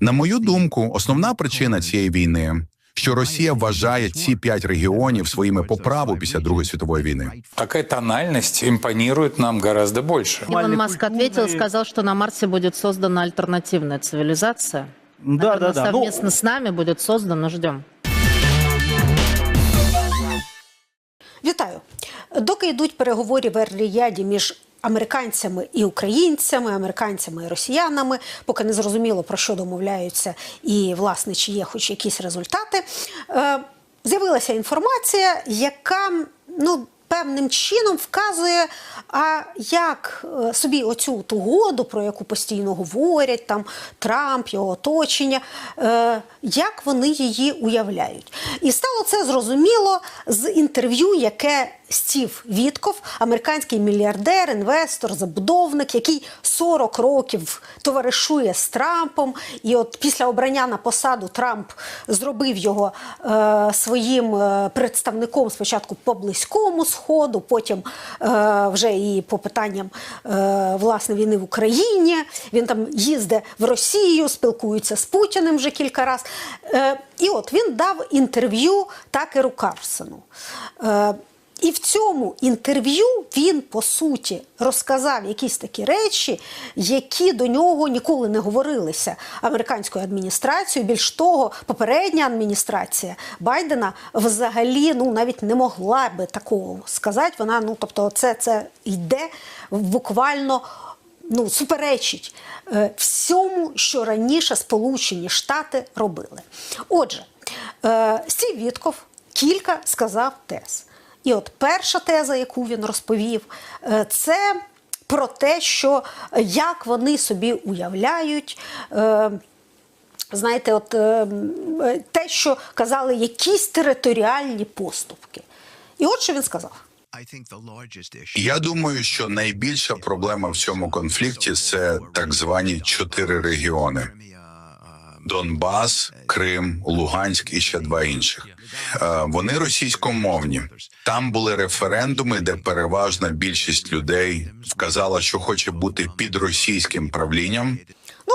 На мою думку, основна причина цієї війни, що Росія вважає ці п'ять регіонів своїми по праву після Другої світової війни. Такая тональность импонирует нам гораздо больше. Илон Маск ответил, сказал, что на Марсе будет создана альтернативная цивилизация. Да, да, да. Ну, совместно с нами будет создана, ждем. Вітаю. Доки йдуть переговори в Ер-Ріяді між американцями і українцями, американцями і росіянами, поки не зрозуміло про що домовляються, і власне чи є хоч якісь результати. Е, з'явилася інформація, яка ну. Певним чином вказує, а як е, собі оцю угоду, про яку постійно говорять, там Трамп, його оточення, е, як вони її уявляють. І стало це зрозуміло з інтерв'ю, яке Стів Вітков, американський мільярдер, інвестор, забудовник, який 40 років товаришує з Трампом. І от після обрання на посаду Трамп зробив його е, своїм е, представником спочатку по близькому сходу, потім е, вже і по питанням е, власне війни в Україні. Він там їздить в Росію, спілкується з Путіним вже кілька разів. Е, і от він дав інтерв'ю Такеру Карсону. Е, і в цьому інтерв'ю він по суті розказав якісь такі речі, які до нього ніколи не говорилися американською адміністрацією. Більш того, попередня адміністрація Байдена взагалі ну навіть не могла би такого сказати. Вона ну тобто, це, це йде буквально. Ну, суперечить е, всьому, що раніше Сполучені Штати робили. Отже, е, Стів Вітков кілька сказав тез. І от перша теза, яку він розповів, е, це про те, що як вони собі уявляють. е, Знаєте, от е, те, що казали, якісь територіальні поступки. І от що він сказав. Я думаю, що найбільша проблема в цьому конфлікті це так звані чотири регіони: Донбас, Крим, Луганськ і ще два інших. Е, Вони російськомовні. Там були референдуми, де переважна більшість людей вказала, що хоче бути під російським правлінням.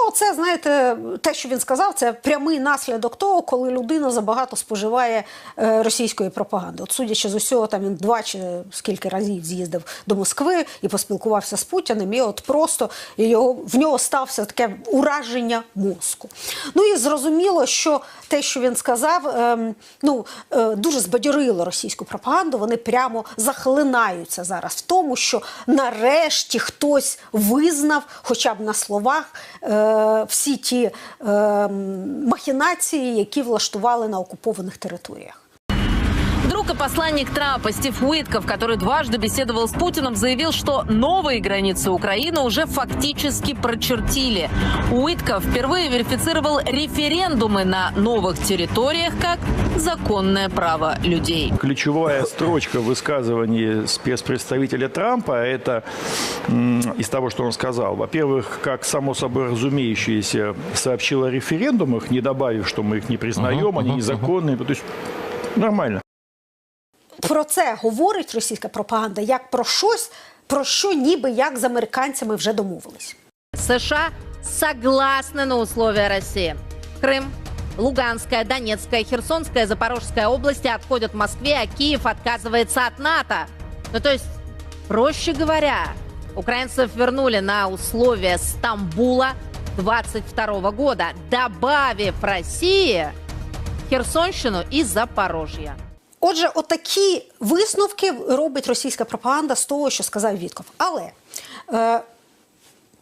Ну, це знаєте, те, що він сказав, це прямий наслідок того, коли людина забагато споживає е, російської пропаганди. От судячи з усього, там він два чи скільки разів з'їздив до Москви і поспілкувався з Путіним, і от просто його в нього стався таке ураження мозку. Ну і зрозуміло, що те, що він сказав, ем, ну е, дуже збадьорило російську пропаганду. Вони прямо захлинаються зараз в тому, що нарешті хтось визнав, хоча б на словах, е, всі ті е, махінації, які влаштували на окупованих територіях. Посланник Трампа Стив Уитков, который дважды беседовал с Путиным, заявил, что новые границы Украины уже фактически прочертили. Уитков впервые верифицировал референдумы на новых территориях как законное право людей. ключевая строчка в высказывании спецпредставителя Трампа – это из того, что он сказал. Во-первых, как само собой разумеющееся, сообщил о референдумах, не добавив, что мы их не признаем, они незаконные. То есть нормально. Про це говорить російська пропаганда як про щось, про що ніби як з американцями вже домовились. США согласны на условия России. Крым, Луганская, Донецкая, Херсонская, Запорожская области отходят Москве, а Киев отказывается от НАТО. Ну, то есть, проще говоря, украинцев вернули на условия Стамбула 22 года, добавив России Херсонщину и Запорожье. Отже, отакі висновки робить російська пропаганда з того, що сказав Вітков. Але е,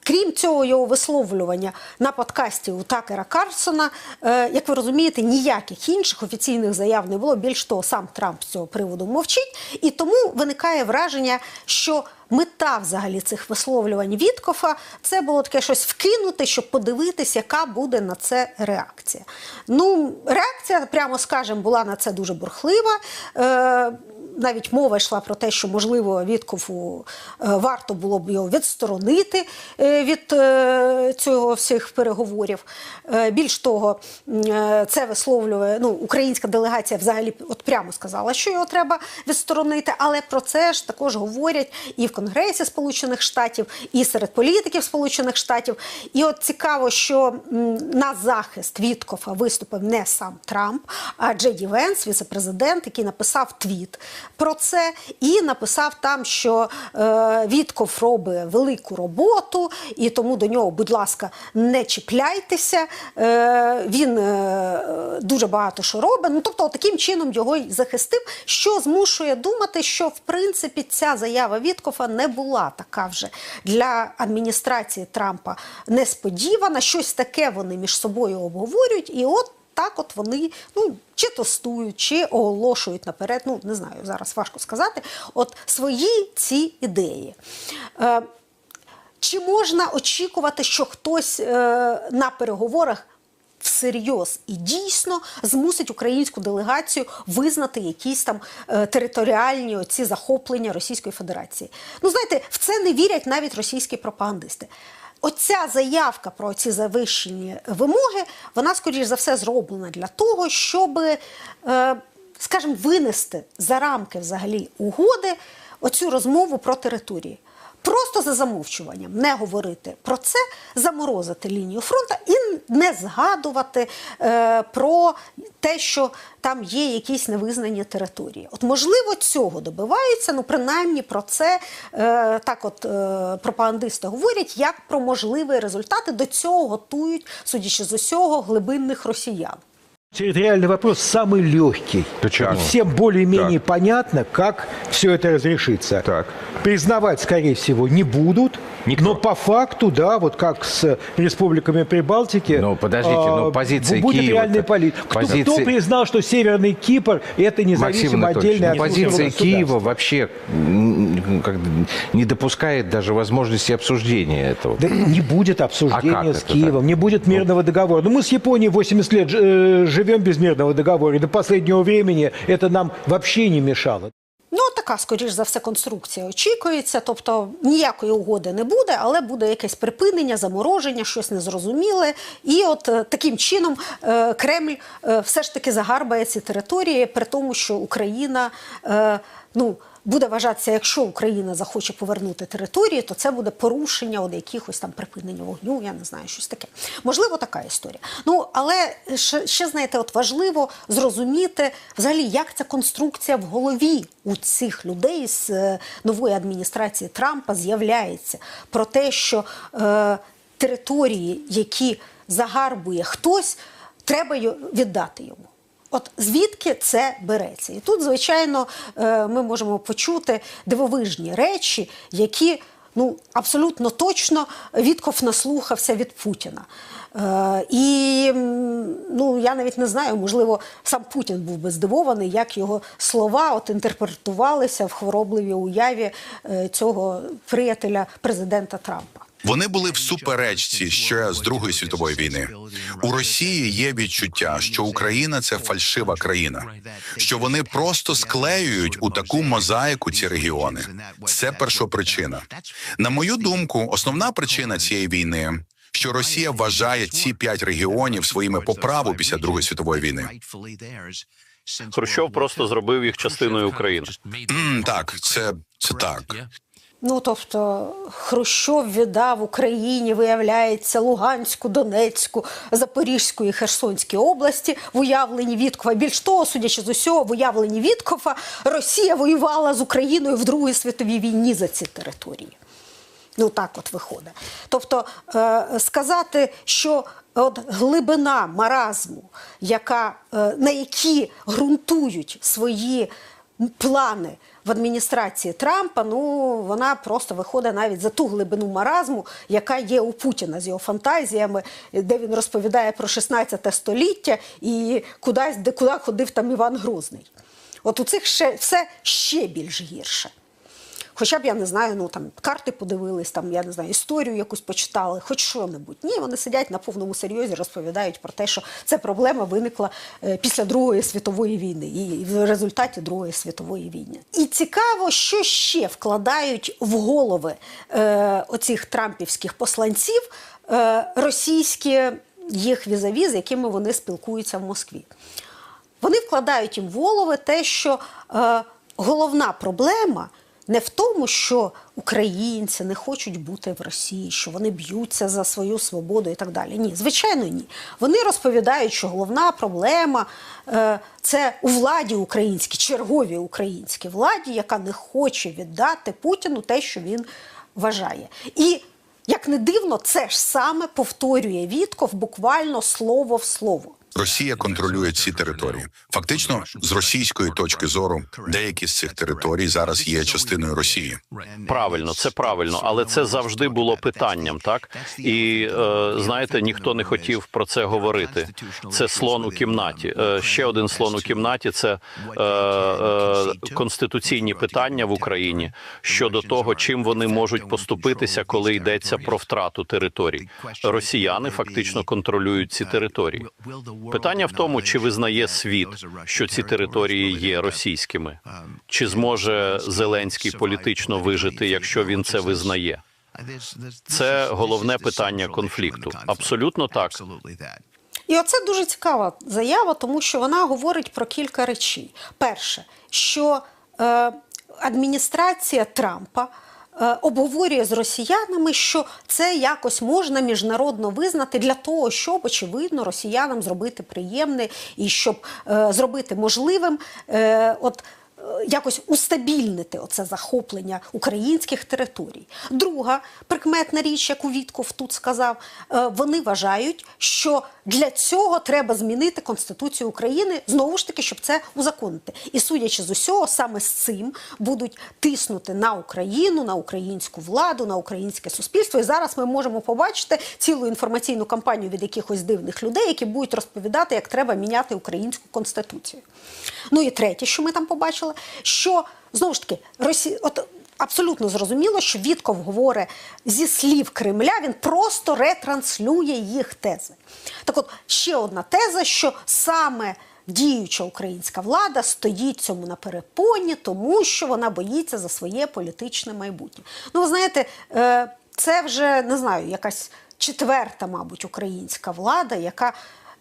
крім цього його висловлювання на подкасті у Такера Карсона, е, як ви розумієте, ніяких інших офіційних заяв не було. Більш того, сам Трамп з цього приводу мовчить. І тому виникає враження, що мета взагалі цих висловлювань Віткофа це було таке щось вкинути, щоб подивитись, яка буде на це реакція. Ну, реакція, прямо скажемо, була на це дуже бурхлива. Навіть мова йшла про те, що можливо Віткову е, варто було б його відсторонити е, від е, цього всіх переговорів. Більш того, це висловлює ну, українська делегація взагалі от прямо сказала, що його треба відсторонити, але про це ж також говорять і в Конгресі Сполучених Штатів, і серед політиків Сполучених Штатів. І от цікаво, що на захист Віткофа виступив не сам Трамп, а Джеді Венс, віцепрезидент, який написав твіт про це, і написав там, що е, Вітков робить велику роботу, і тому до нього, будь ласка, не чіпляйтеся. Е, він е, дуже багато що робить. Ну тобто, таким чином його й захистив, що змушує думати, що в принципі ця заява Віткофа не була така вже для адміністрації Трампа несподівана. Щось таке вони між собою обговорюють, і от. Так, от вони ну чи тостують, чи оголошують наперед. Ну не знаю, зараз важко сказати. От свої ці ідеї. Е, чи можна очікувати, що хтось е, на переговорах всерйоз і дійсно змусить українську делегацію визнати якісь там е, територіальні оці захоплення Російської Федерації? Ну знаєте, в це не вірять навіть російські пропагандисти. Оця заявка про ці завищені вимоги, вона, скоріш за все, зроблена для того, щоб, е, скажімо, винести за рамки взагалі угоди оцю розмову про території. Просто за замовчуванням не говорити про це, заморозити лінію фронту і не згадувати е, про те, що там є якісь невизнані території. От можливо цього добиваються, ну принаймні про це е, так, от е, пропагандисти говорять, як про можливі результати до цього готують, судячи з усього, глибинних росіян. Территориальный вопрос самый легкий. Почему? И всем более-менее Так. понятно, как все это разрешится. Так. Признавать, скорее всего, не будут. Никто. Но по факту, да, вот как с республиками Прибалтики. Но подождите, но а, позиция Будет Киева-то- реальный политик. Кто, кто позиция- признал, что Северный Кипр это независимо отдельное ну, позиция Киева вообще как, бы не допускает даже возможности обсуждения этого. Да не будет обсуждения А как с это Киевом, так? не будет мирного договора. Ну, мы с Японией 80 лет э, живем без мирного договора, и до последнего времени это нам вообще не мешало. Ну, така, скоріш за все, конструкція очікується. Тобто ніякої угоди не буде, але буде якесь припинення, замороження, щось незрозуміле. І от е, таким чином е, Кремль е, все ж таки загарбає ці території, при тому, що Україна е, ну. Буде вважатися, якщо Україна захоче повернути території, то це буде порушення от якихось там припинення вогню, я не знаю, щось таке. Можливо, така історія. Ну але ще, ще знаєте, от важливо зрозуміти взагалі, як ця конструкція в голові у цих людей з е, нової адміністрації Трампа з'являється про те, що е, території, які загарбує хтось, треба й- віддати йому. От звідки це береться? І тут, звичайно, е, ми можемо почути дивовижні речі, які ну абсолютно точно Вітков наслухався від Путіна. Е, І ну я навіть не знаю, можливо, сам Путін був би здивований, як його слова от інтерпретувалися в хворобливій уяві е, цього приятеля президента Трампа. Вони були в суперечці ще з Другої світової війни. У Росії є відчуття, що Україна це фальшива країна, що вони просто склеюють у таку мозаїку ці регіони. Це першопричина. На мою думку, основна причина цієї війни. Що Росія вважає ці п'ять регіонів своїми по праву після Другої світової війни. Хрущов просто зробив їх частиною України. М, так, це, це так. Ну, тобто, Хрущов віддав Україні, виявляється, Луганську, Донецьку, Запорізьку і Херсонській області в уявленні Віткова. Більш того, судячи з усього, в уявленні Віткова, Росія воювала з Україною в Другій світовій війні за ці території. Ну так от виходить. Тобто е, сказати, що от глибина маразму, яка, е, на які ґрунтують свої плани в адміністрації Трампа, ну вона просто виходить навіть за ту глибину маразму, яка є у Путіна з його фантазіями, де він розповідає про 16 століття і кудись, де куди ходив там Іван Грозний. От у цих ще все ще більш гірше. Хоча б я не знаю, ну там карти подивились, там я не знаю, історію якусь почитали, хоч що-небудь. Ні, вони сидять на повному серйозі, розповідають про те, що ця проблема виникла е, після Другої світової війни і в результаті Другої світової війни. І цікаво, що ще вкладають в голови е, оцих трампівських посланців е, російські їх візаві, з якими вони спілкуються в Москві. Вони вкладають їм в голови те, що е, головна проблема не в тому, що українці не хочуть бути в Росії, що вони б'ються за свою свободу і так далі. Ні, звичайно, ні. Вони розповідають, що головна проблема е, це у владі українській, черговій українській владі, яка не хоче віддати Путіну те, що він вважає. І як не дивно, це ж саме повторює Вітков буквально слово в слово. Росія контролює ці території. Фактично, з російської точки зору, деякі з цих територій зараз є частиною Росії. Правильно, це правильно, але це завжди було питанням, так і е, знаєте, ніхто не хотів про це говорити. Це слон у кімнаті. Е, ще один слон у кімнаті це е, е, конституційні питання в Україні щодо того, чим вони можуть поступитися, коли йдеться про втрату територій. Росіяни фактично контролюють ці території. Питання в тому, чи визнає світ, що ці території є російськими, чи зможе Зеленський політично вижити, якщо він це визнає. Це головне питання конфлікту. Абсолютно так. І оце дуже цікава заява, тому що вона говорить про кілька речей. Перше, що е, адміністрація Трампа. Е, Обговорює з росіянами, що це якось можна міжнародно визнати для того, щоб очевидно росіянам зробити приємне і щоб е, зробити можливим. Е, от якось устабільнити оце захоплення українських територій. Друга прикметна річ, яку Вітков тут сказав, е, вони вважають, що для цього треба змінити Конституцію України, знову ж таки, щоб це узаконити. І судячи з усього, саме з цим будуть тиснути на Україну, на українську владу, на українське суспільство. І зараз ми можемо побачити цілу інформаційну кампанію від якихось дивних людей, які будуть розповідати, як треба міняти українську конституцію. Ну і третє, що ми там побачили, що знову ж таки Росі... от абсолютно зрозуміло, що Вітков говорить зі слів Кремля, він просто ретранслює їх тези. Так от ще одна теза, що саме діюча українська влада стоїть цьому на перепоні, тому що вона боїться за своє політичне майбутнє. Ну, ви знаєте, е, це вже не знаю, якась четверта, мабуть, українська влада, яка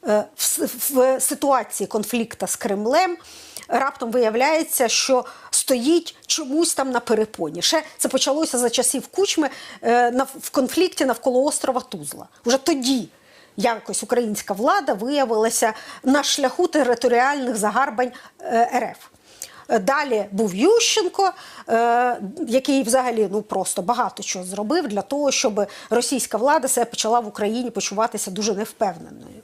в, в ситуації конфлікту з Кремлем раптом виявляється, що стоїть чомусь там на перепоні. Ще це почалося за часів Кучми е, в конфлікті навколо острова Тузла. Уже тоді якось українська влада виявилася на шляху територіальних загарбань е, РФ. Е, Далі був Ющенко, е, який взагалі ну просто багато чого зробив для того, щоб російська влада себе почала в Україні почуватися дуже невпевненою.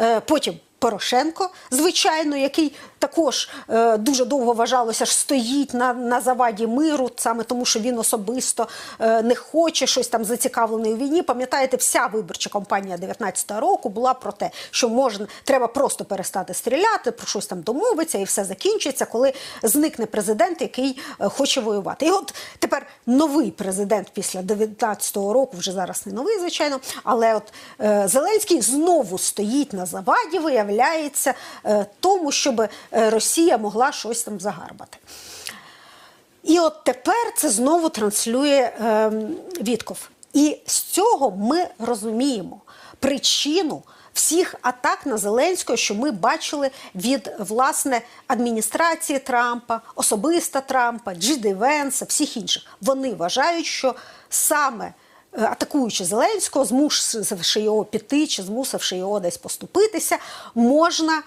Е, Потім Порошенко, звичайно, який також е, дуже довго вважалося, що стоїть на, на заваді миру, саме тому, що він особисто е, не хоче щось там зацікавлений у війні. Пам'ятаєте, вся виборча кампанія 19-го року була про те, що можна треба просто перестати стріляти, про щось там домовитися, і все закінчиться, коли зникне президент, який е, хоче воювати. І от тепер новий президент після 19-го року, вже зараз не новий, звичайно, але от е, Зеленський знову стоїть на заваді, виявляється, е, тому, щоб е, Росія могла щось там загарбати. І от тепер це знову транслює е, Вітков. І з цього ми розуміємо причину всіх атак на Зеленського, що ми бачили від власне адміністрації Трампа, особиста Трампа, Джиди Венса, всіх інших. Вони вважають, що саме атакуючи Зеленського, змусивши його піти чи змусивши його десь поступитися, можна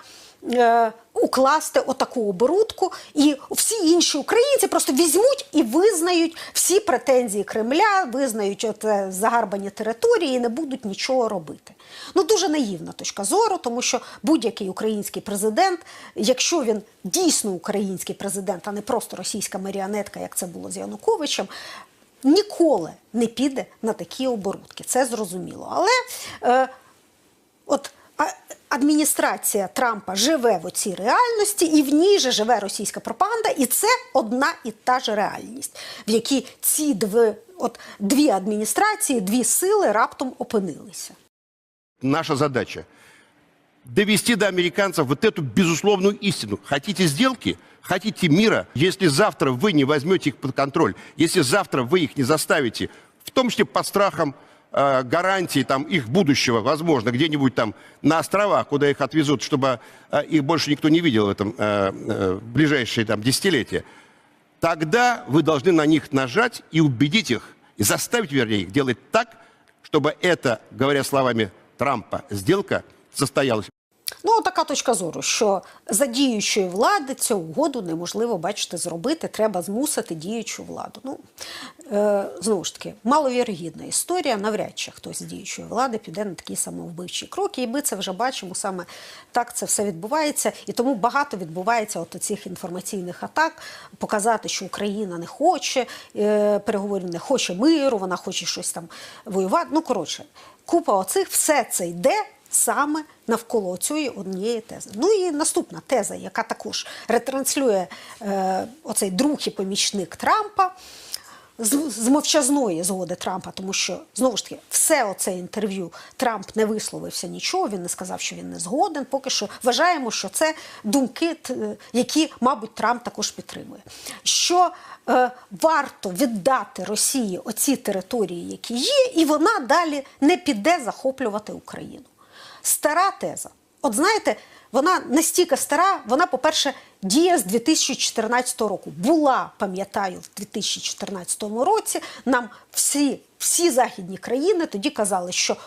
е, укласти отаку оборудку, і всі інші українці просто візьмуть і визнають всі претензії Кремля, визнають от, е, загарбані території і не будуть нічого робити. Ну дуже наївна точка зору, тому що будь-який український президент, якщо він дійсно український президент, а не просто російська маріонетка, як це було з Януковичем. Ніколи не піде на такі оборудки, це зрозуміло. Але е, от адміністрація Трампа живе в оцій реальності, і в ній же живе російська пропаганда, і це одна і та ж реальність, в якій ці дві, от, дві адміністрації, дві сили раптом опинилися. наша задача довести до американцев вот эту безусловную истину. Хотите сделки? Хотите мира? Если завтра вы не возьмете их под контроль, если завтра вы их не заставите, в том числе под страхом э, гарантии там, их будущего, возможно, где-нибудь там на островах, куда их отвезут, чтобы э, их больше никто не видел в этом э, э, ближайшие там, десятилетия, тогда вы должны на них нажать и убедить их, и заставить, вернее, их делать так, чтобы эта, говоря словами Трампа, сделка состоялась. Ну, така точка зору, що за діючої влади цю угоду неможливо, бачите, зробити. Треба змусити діючу владу. Ну, е, знову ж таки, маловірогідна історія. Навряд чи хтось з діючої влади піде на такі самовбивчі кроки. І ми це вже бачимо, саме так це все відбувається. І тому багато відбувається от цих інформаційних атак, показати, що Україна не хоче е, переговорів, не хоче миру, вона хоче щось там воювати. Ну, коротше, купа оцих, все це йде саме навколо цієї однієї тези. Ну і наступна теза, яка також ретранслює е, оцей друг і помічник Трампа з, з мовчазної згоди Трампа, тому що знову ж таки все оце інтерв'ю Трамп не висловився нічого, він не сказав, що він не згоден. Поки що вважаємо, що це думки, які, мабуть, Трамп також підтримує. Що е, варто віддати Росії оці території, які є, і вона далі не піде захоплювати Україну. Стара теза. От знаєте, вона настільки стара, вона, по-перше, діє з 2014 року. Була, пам'ятаю, в 2014 році нам всі, всі західні країни тоді казали, що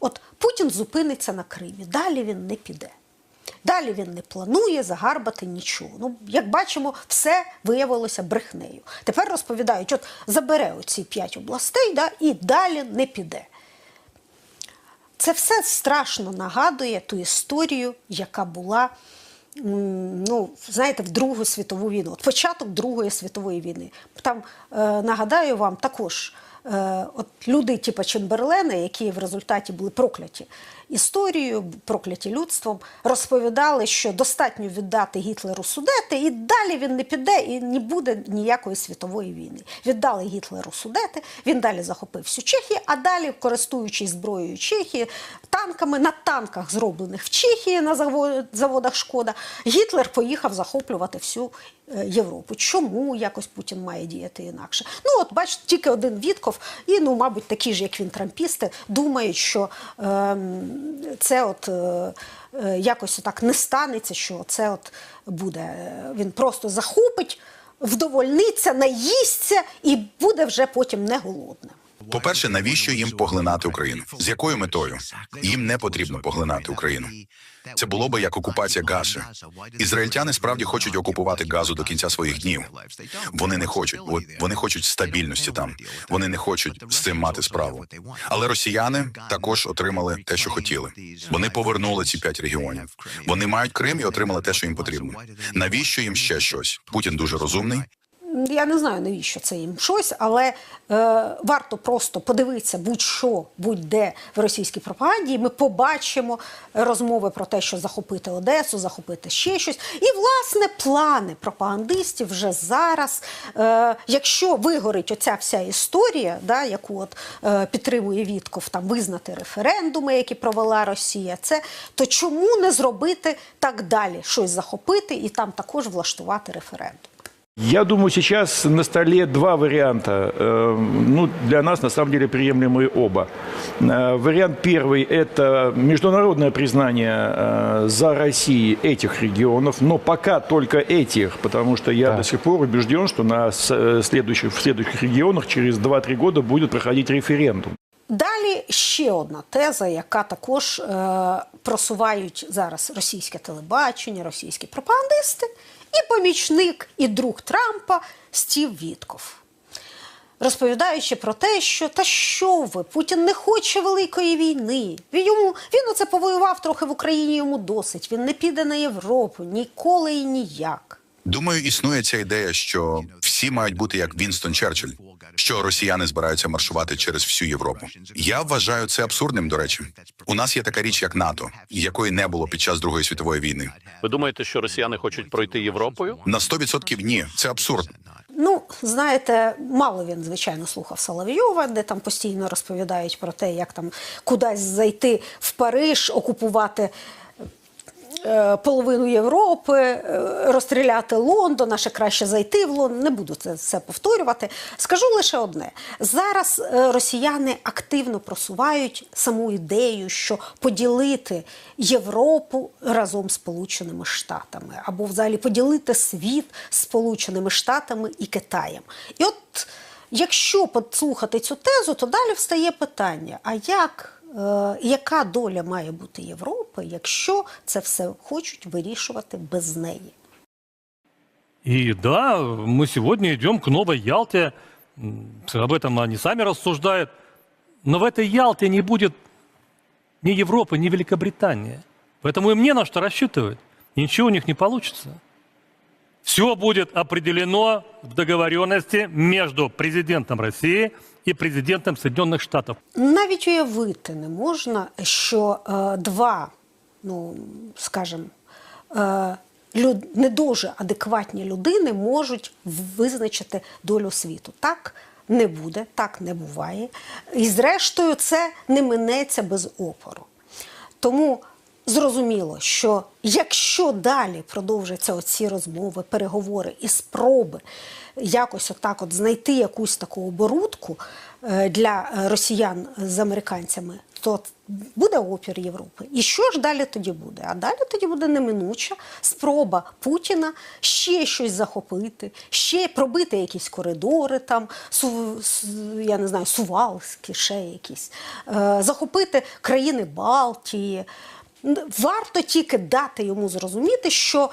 от Путін зупиниться на Кримі, далі він не піде. Далі він не планує загарбати нічого. Ну, як бачимо, все виявилося брехнею. Тепер розповідають, от забере оці п'ять областей да, і далі не піде. Це все страшно нагадує ту історію, яка була, ну, знаєте, в Другу світову війну. От початок Другої світової війни. Там, е, нагадаю вам, також е, от люди, типу Чемберлена, які в результаті були прокляті історією, прокляті людством, розповідали, що достатньо віддати Гітлеру судети, і далі він не піде і не буде ніякої світової війни. Віддали Гітлеру судети, він далі захопив всю Чехію, а далі, користуючись зброєю Чехії, танками на танках, зроблених в Чехії на заво- заводах Шкода, Гітлер поїхав захоплювати всю е, Європу. Чому якось Путін має діяти інакше? Ну, от бачите, тільки один Вітков, і, ну, мабуть, такі ж, як він, трампісти, думають, що ем, це от. Е, е, якось так не станеться, що це от буде. е, Він просто захопить, вдовольниться, наїсться і буде вже потім не голодним. По-перше, навіщо їм поглинати Україну? З якою метою? Їм не потрібно поглинати Україну. Це було би як окупація Гази. Ізраїльтяни справді хочуть окупувати газу до кінця своїх днів. Вони не хочуть, вони хочуть стабільності там. Вони не хочуть з цим мати справу. Але росіяни також отримали те, що хотіли. Вони повернули ці п'ять регіонів. Вони мають Крим і отримали те, що їм потрібно. Навіщо їм ще щось? Путін дуже розумний. Я не знаю, навіщо це їм щось, але е, варто просто подивитися будь-що, будь-де в російській пропаганді, ми побачимо розмови про те, що захопити Одесу, захопити ще щось. І, власне, плани пропагандистів вже зараз. Е, якщо вигорить оця вся історія, да, яку от, е, підтримує Вітков, там визнати референдуми, які провела Росія, це то чому не зробити так далі? Щось захопити і там також влаштувати референдум? Я думаю, сейчас на столе два варианта. Э, Ну, для нас, на самом деле, приемлемые оба. Э, Вариант первый – это международное признание э, за Россией этих регионов, но пока только этих, потому что я до сих пор убежден, что на с- э, следующих, в следующих регионах через 2-3 года будет проходить референдум. Далі ще одна теза, яка також е, просувають зараз російське телебачення, російські пропагандисти, і помічник, і друг Трампа Стів Вітков. Розповідаючи про те, що та що ви, Путін не хоче великої війни. Він йому він оце повоював трохи в Україні, йому досить. Він не піде на Європу ніколи і ніяк. Думаю, існує ця ідея, що всі мають бути як Вінстон Черчилль, що росіяни збираються маршувати через всю Європу. Я вважаю це абсурдним. До речі, у нас є така річ, як НАТО, якої не було під час Другої світової війни. Ви думаєте, що росіяни хочуть пройти Європою? На 100% ні, це абсурд. Ну, знаєте, мало він, звичайно, слухав Соловйова, де там постійно розповідають про те, як там кудись зайти в Париж, окупувати. Е, Половину Європи, е, розстріляти Лондон, а ще краще зайти в Лондон. Не буду це все повторювати. Скажу лише одне: зараз е, росіяни активно просувають саму ідею, що поділити Європу разом з Сполученими Штатами, або взагалі поділити світ з Сполученими Штатами і Китаєм. І от якщо послухати цю тезу, то далі встає питання: а як? Е, яка доля має бути Європи, якщо це все хочуть вирішувати без неї? И да, мы сегодня идем к новой Ялте. М, Об этом они сами рассуждают. Но в этой Ялте не будет ни Европы, ни Великобритании. Поэтому им не на что рассчитывать. И ничего у них не получится. Все будет определено в договоренности между президентом России и президентом Соединенных Штатов. Навіть уявити не можна, що е, два, ну скажімо, е, люд, не дуже адекватні людини можуть визначити долю світу. Так не буде, так не буває. І зрештою, це не минеться без опору. Тому зрозуміло, що якщо далі продовжаться оці розмови, переговори і спроби якось отак от знайти якусь таку оборудку е, для росіян з американцями, то буде опір Європи. І що ж далі тоді буде? А далі тоді буде неминуча спроба Путіна ще щось захопити, ще пробити якісь коридори, там су- я не знаю, сувалські, ще якісь, е, захопити країни Балтії. Варто тільки дати йому зрозуміти, що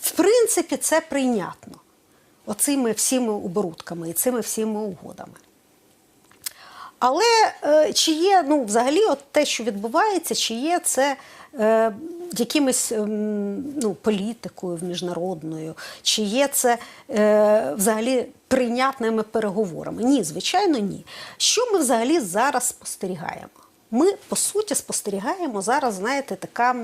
в принципі це прийнятно оцими всіми оборудками і цими всіми угодами. Але е, чи є ну, взагалі от те, що відбувається, чи є це е, якимось ем, ну, політикою міжнародною, чи є це е, взагалі прийнятними переговорами? Ні, звичайно, ні. Що ми взагалі зараз спостерігаємо? Ми по суті спостерігаємо зараз, знаєте, така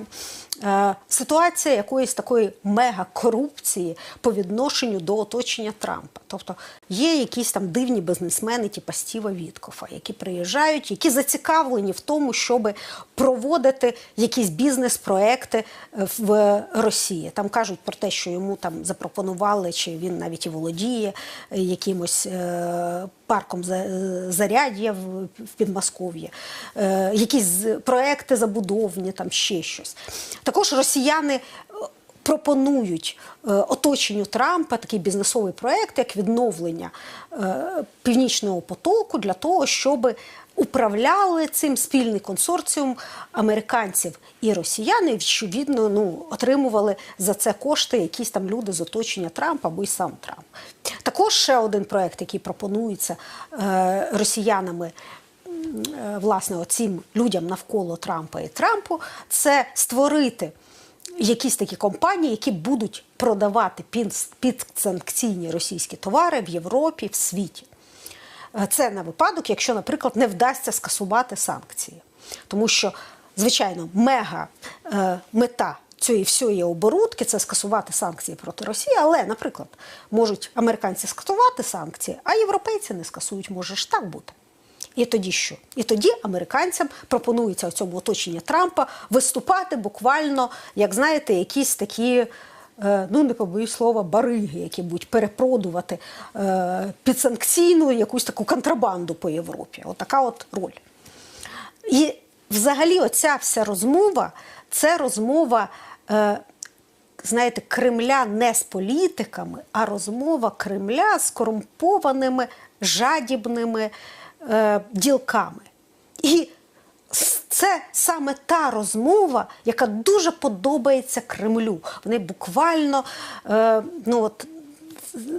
е, ситуація якоїсь такої мегакорупції по відношенню до оточення Трампа. Тобто є якісь там дивні бізнесмени, типу Стіва Віткофа, які приїжджають, які зацікавлені в тому, щоб проводити якісь бізнес-проекти е, в Росії. Там кажуть про те, що йому там запропонували, чи він навіть і володіє е, якимось е, парком за- е, заряддя в, в Підмосков'ї, е, якісь проекти забудовні, там ще щось. Також росіяни. е, Пропонують е, оточенню Трампа такий бізнесовий проект, як відновлення е, північного потоку, для того, щоб управляли цим спільний консорціум американців і росіян, і відповідно ну, отримували за це кошти якісь там люди з оточення Трампа або й сам Трамп. Також ще один проект, який пропонується е, росіянами. е, Власне, оцим людям навколо Трампа і Трампу, це створити якісь такі компанії, які будуть продавати під, підсанкційні російські товари в Європі, в світі. Е, Це на випадок, якщо, наприклад, не вдасться скасувати санкції. Тому що, звичайно, мега е, мета цієї всієї оборудки це скасувати санкції проти Росії, але, наприклад, можуть американці скасувати санкції, а європейці не скасують. Може ж так бути. І тоді що? І тоді американцям пропонується у цьому оточенні Трампа виступати буквально, як знаєте, якісь такі. Е, Ну, не побоюсь слова, бариги, які будуть перепродувати е, підсанкційну якусь таку контрабанду по Європі. Отака от роль. І взагалі, оця вся розмова це розмова, е, знаєте, Кремля не з політиками, а розмова Кремля з корумпованими, жадібними ділками. І це саме та розмова, яка дуже подобається Кремлю. Вони буквально е, ну от,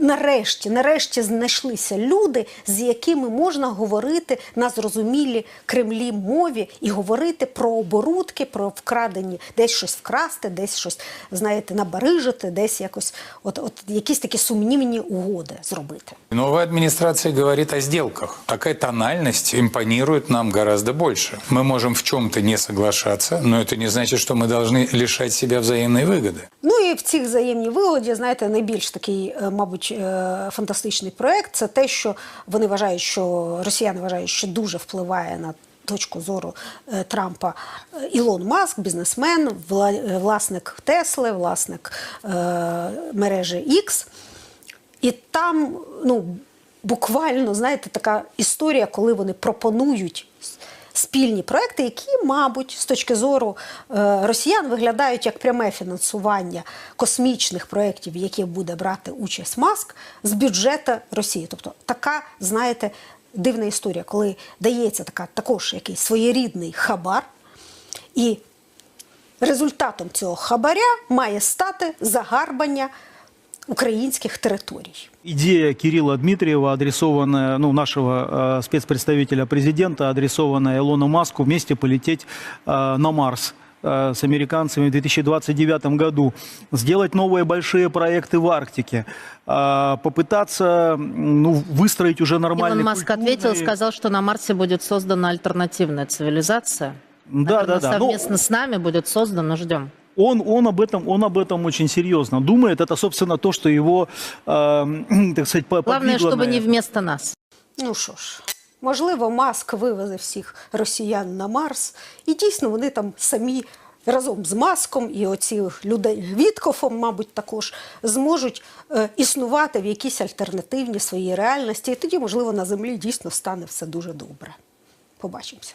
нарешті, нарешті знайшлися люди, з якими можна говорити на зрозумілій Кремлі мові і говорити про оборудки, про вкрадені, десь щось вкрасти, десь щось, знаєте, набарижити, десь якось, от, от якісь такі сумнівні угоди зробити. Новая администрация говорит о сделках. Такая тональность импонирует нам гораздо больше. Мы можем в чем-то не соглашаться, но это не значит, что мы должны лишать себя взаимной выгоды. Ну і в цій взаємній вигоді, знаєте, найбільш такий, е, мабуть, е, фантастичний проект це те, що вони вважають, що росіяни вважають, що дуже впливає на точку зору е, Трампа е, Ілон Маск, бізнесмен, вла- власник Тесли, власник е, мережі X. І там, ну, буквально, знаєте, така історія, коли вони пропонують спільні проекти, які, мабуть, з точки зору е, росіян виглядають як пряме фінансування космічних проєктів, яких буде брати участь Маск з бюджету Росії. Тобто така, знаєте, дивна історія, коли дається така також якийсь своєрідний хабар, і результатом цього хабаря має стати загарбання українських територій. Идея Кирилла Дмитриева, адресованная, ну, нашего э, спецпредставителя президента, адресованная Илону Маску, вместе полететь э, на Марс э, с американцами в 2029 году, сделать новые большие проекты в Арктике, э, попытаться ну, выстроить уже нормальный Илон Маск ответил, сказал, что на Марсе будет создана альтернативная цивилизация. Да, Наверное, да, да. Ну, Совместно с нами будет создано, ждем. Он, он, об этом, он об этом очень серьезно думает. Это, собственно, то, что его, э, так сказать, по- Главное, подвигло чтобы на не это. вместо нас. Ну що ж, можливо, Маск вивезе всіх росіян на Марс, і дійсно вони там самі разом з Маском і оці людей Віткофом, мабуть, також зможуть е, існувати в якійсь альтернативній своїй реальності. І тоді, можливо, на землі дійсно стане все дуже добре. Побачимося.